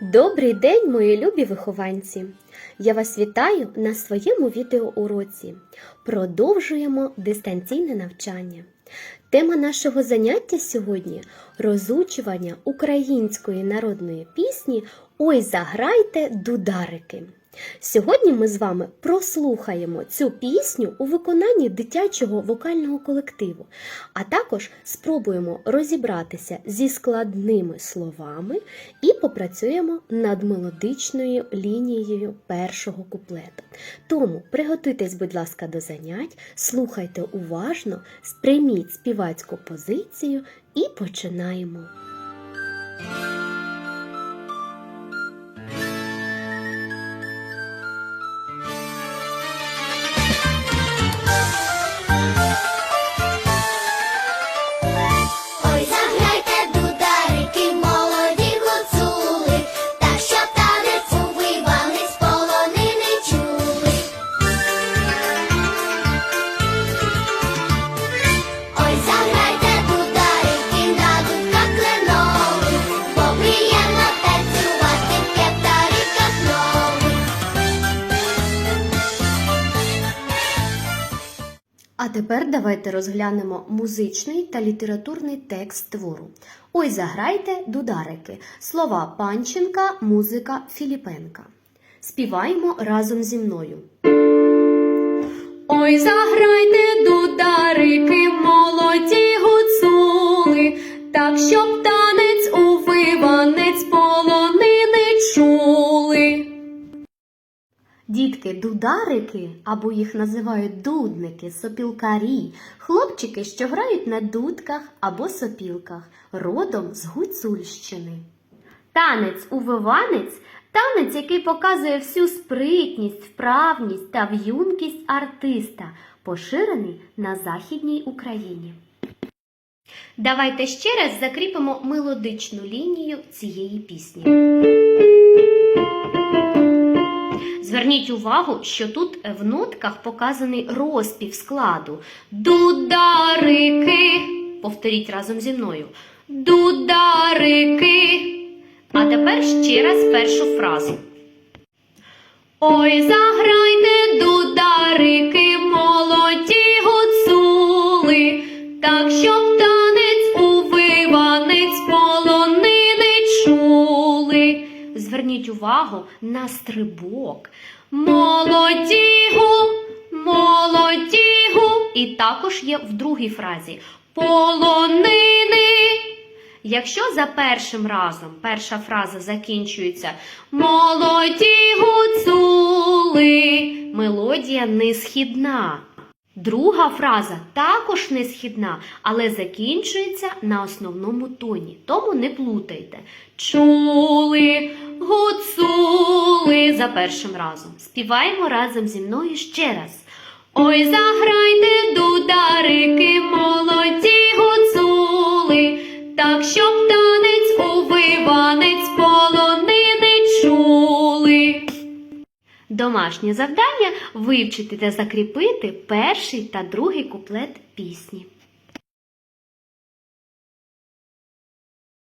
Добрий день, мої любі вихованці! Я вас вітаю на своєму відеоуроці. Продовжуємо дистанційне навчання. Тема нашого заняття сьогодні розучування української народної пісні Ой, заграйте, дударики. Сьогодні ми з вами прослухаємо цю пісню у виконанні дитячого вокального колективу, а також спробуємо розібратися зі складними словами і попрацюємо над мелодичною лінією першого куплету. Тому приготуйтесь, будь ласка, до занять, слухайте уважно, сприйміть співацьку позицію і починаємо. А тепер давайте розглянемо музичний та літературний текст твору. Ой, заграйте дударики. Слова Панченка, музика Філіпенка. Співаємо разом зі мною. Ой, заграйте дударики, молоді гуцули, так щоб Дітки, дударики, або їх називають дудники, сопілкарі, хлопчики, що грають на дудках або сопілках, родом з Гуцульщини. Танець увиванець танець, який показує всю спритність, вправність та в'юнкість артиста, поширений на Західній Україні. Давайте ще раз закріпимо мелодичну лінію цієї пісні. Зверніть увагу, що тут в нотках показаний розпів складу. Дударики. Повторіть разом зі мною. Дударики. А тепер ще раз першу фразу. Ой, заграйте дударики, молоді гуцули, так щоб Зверніть увагу на стрибок. Молодігу, молодігу. І також є в другій фразі полонини. Якщо за першим разом перша фраза закінчується молоді гуцули, мелодія не східна. Друга фраза також не східна, але закінчується на основному тоні, тому не плутайте. Чули, гуцули за першим разом. Співаємо разом зі мною ще раз. Ой, заграйте дударики, молоді гуцули, так щоб танець у виванець полонини чули. Домашнє завдання вивчити та закріпити перший та другий куплет пісні.